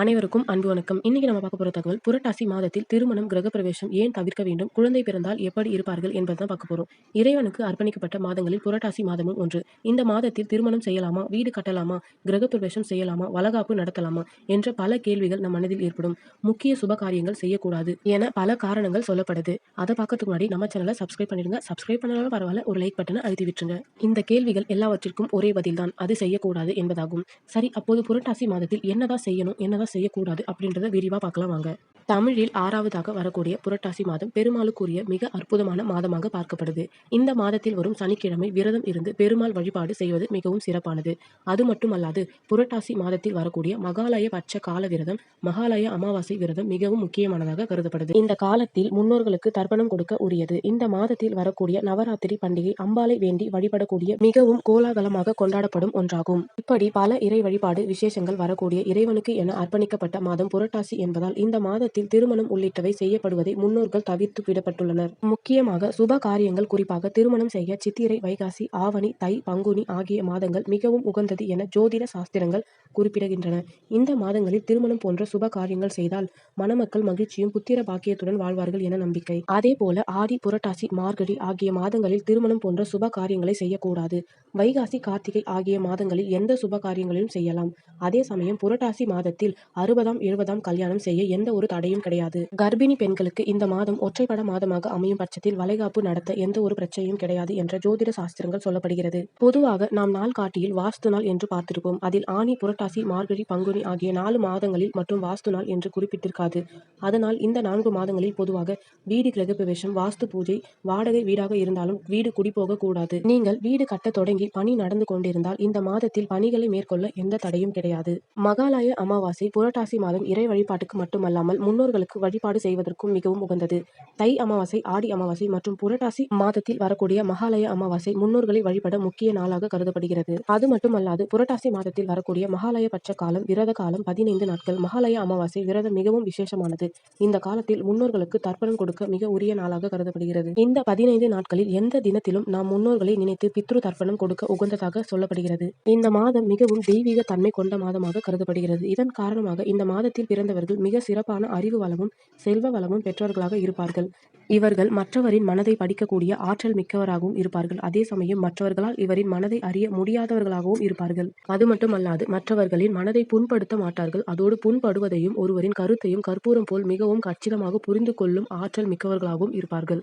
அனைவருக்கும் அன்பு வணக்கம். இன்னைக்கு நம்ம பார்க்க போற தகவல் புரட்டாசி மாதத்தில் திருமணம் கிரகப்பிரவேசம் ஏன் தவிர்க்க வேண்டும்? குழந்தை பிறந்தால் எப்படி இருப்பார்கள் என்பதுதான் பார்க்க போறோம். இறைவனுக்கு அர்ப்பணிக்கப்பட்ட மாதங்களில் புரட்டாசி மாதமும் ஒன்று. இந்த மாதத்தில் திருமணம் செய்யலாமா? வீடு கட்டலாமா? கிரகப்பிரவேசம் செய்யலாமா? வளகாப்பு நடத்தலாமா? என்ற பல கேள்விகள் நம் மனதில் ஏற்படும். முக்கிய சுப காரியங்கள் செய்யக்கூடாது என பல காரணங்கள் சொல்லப்படுது. அதை பார்க்கறதுக்கு முன்னாடி நம்ம சேனலை சப்ஸ்கிரைப் பண்ணிடுங்க. சப்ஸ்கிரைப் பண்ணாலும் பரவாயில்ல ஒரு லைக் பட்டனை அழுத்தி விட்டுருங்க இந்த கேள்விகள் எல்லாவற்றிற்கும் ஒரே பதில்தான் அது செய்யக்கூடாது என்பதாகும். சரி அப்போது புரட்டாசி மாதத்தில் என்னதான் செய்யணும்? என்னதான் செய்யக்கூடாது அப்படின்றத விரிவா பார்க்கலாம் வாங்க. தமிழில் ஆறாவதாக வரக்கூடிய புரட்டாசி மாதம் பெருமாளுக்குரிய மிக அற்புதமான மாதமாக பார்க்கப்படுது. இந்த மாதத்தில் வரும் சனிக்கிழமை விரதம் இருந்து பெருமாள் வழிபாடு செய்வது மிகவும் சிறப்பானது. அது மட்டுமல்லாது புரட்டாசி மாதத்தில் வரக்கூடிய மகாலய பட்ச கால விரதம் மகாலய அமாவாசை விரதம் மிகவும் முக்கியமானதாக கருதப்படுது. இந்த காலத்தில் முன்னோர்களுக்கு தர்ப்பணம் கொடுக்க உரியது. இந்த மாதத்தில் வரக்கூடிய நவராத்திரி பண்டிகை அம்பாளை வேண்டி வழிபடக்கூடிய மிகவும் கோலாகலமாக கொண்டாடப்படும் ஒன்றாகும். இப்படி பல இறை வழிபாடு விசேஷங்கள் வரக்கூடிய இறைவனுக்கு என அர்ப்பணிக்கப்பட்ட மாதம் புரட்டாசி என்பதால் இந்த மாதத்தில் திருமணம் உள்ளிட்டவை செய்யப்படுவதை முன்னோர்கள் தவிர்த்து விடப்பட்டுள்ளனர். முக்கியமாக சுப காரியங்கள் குறிப்பாக திருமணம் செய்ய சித்திரை வைகாசி ஆவணி தை பங்குனி ஆகிய மாதங்கள் மிகவும் உகந்தது என ஜோதிட சாஸ்திரங்கள் குறிப்பிடுகின்றன. இந்த மாதங்களில் திருமணம் போன்ற சுப காரியங்கள் செய்தால் மணமக்கள் மகிழ்ச்சியும் புத்திர பாக்கியத்துடன் வாழ்வார்கள் என நம்பிக்கை. அதே போல ஆடி புரட்டாசி மார்கழி ஆகிய மாதங்களில் திருமணம் போன்ற சுப காரியங்களை செய்யக்கூடாது. வைகாசி கார்த்திகை ஆகிய மாதங்களில் எந்த சுப காரியங்களையும் செய்யலாம். அதே சமயம் புரட்டாசி மாதத்தில் அறுபதாம் எழுபதாம் கல்யாணம் செய்ய எந்த ஒரு தடை தடையும் கிடையாது. கர்ப்பிணி பெண்களுக்கு இந்த மாதம் ஒற்றைப்பட மாதமாக அமையும் பட்சத்தில் வளைகாப்பு நடத்த எந்த ஒரு பிரச்சனையும் கிடையாது என்ற ஜோதிட சாஸ்திரங்கள் சொல்லப்படுகிறது. பொதுவாக நாம் நாள் காட்டியில் வாஸ்து நாள் என்று பார்த்திருப்போம். அதில் ஆணி புரட்டாசி மார்கழி பங்குனி ஆகிய நாலு மாதங்களில் மற்றும் வாஸ்து நாள் என்று குறிப்பிட்டிருக்காது. அதனால் இந்த நான்கு மாதங்களில் பொதுவாக வீடு கிரகப்பிரவேசம் வாஸ்து பூஜை வாடகை வீடாக இருந்தாலும் வீடு குடிபோக கூடாது. நீங்கள் வீடு கட்ட தொடங்கி பணி நடந்து கொண்டிருந்தால் இந்த மாதத்தில் பணிகளை மேற்கொள்ள எந்த தடையும் கிடையாது. மகாலய அமாவாசை புரட்டாசி மாதம் இறை வழிபாட்டுக்கு மட்டுமல்லாமல் முன்னோர்களுக்கு வழிபாடு செய்வதற்கும் மிகவும் உகந்தது. தை அமாவாசை ஆடி அமாவாசை மற்றும் புரட்டாசி மாதத்தில் வரக்கூடிய மகாலய அமாவாசை முன்னோர்களை வழிபட முக்கிய நாளாக கருதப்படுகிறது. அது மட்டுமல்லாது புரட்டாசி மாதத்தில் வரக்கூடிய மகாலய பட்ச காலம் விரத காலம் பதினைந்து நாட்கள் மகாலய அமாவாசை விரதம் மிகவும் விசேஷமானது. இந்த காலத்தில் முன்னோர்களுக்கு தர்ப்பணம் கொடுக்க மிக உரிய நாளாக கருதப்படுகிறது. இந்த பதினைந்து நாட்களில் எந்த தினத்திலும் நாம் முன்னோர்களை நினைத்து பித்ரு தர்ப்பணம் கொடுக்க உகந்ததாக சொல்லப்படுகிறது. இந்த மாதம் மிகவும் தெய்வீக தன்மை கொண்ட மாதமாக கருதப்படுகிறது. இதன் காரணமாக இந்த மாதத்தில் பிறந்தவர்கள் மிக சிறப்பான அறிவு வளமும் செல்வ வளமும் பெற்றவர்களாக இருப்பார்கள். இவர்கள் மற்றவரின் மனதை படிக்கக்கூடிய ஆற்றல் மிக்கவராகவும் இருப்பார்கள். அதே சமயம் மற்றவர்களால் இவரின் மனதை அறிய முடியாதவர்களாகவும் இருப்பார்கள். அது மட்டுமல்லாது மற்றவர்களின் மனதை புண்படுத்த மாட்டார்கள். அதோடு புண்படுவதையும் ஒருவரின் கருத்தையும் கற்பூரம் போல் மிகவும் கச்சிதமாக புரிந்து கொள்ளும் ஆற்றல் மிக்கவர்களாகவும் இருப்பார்கள்.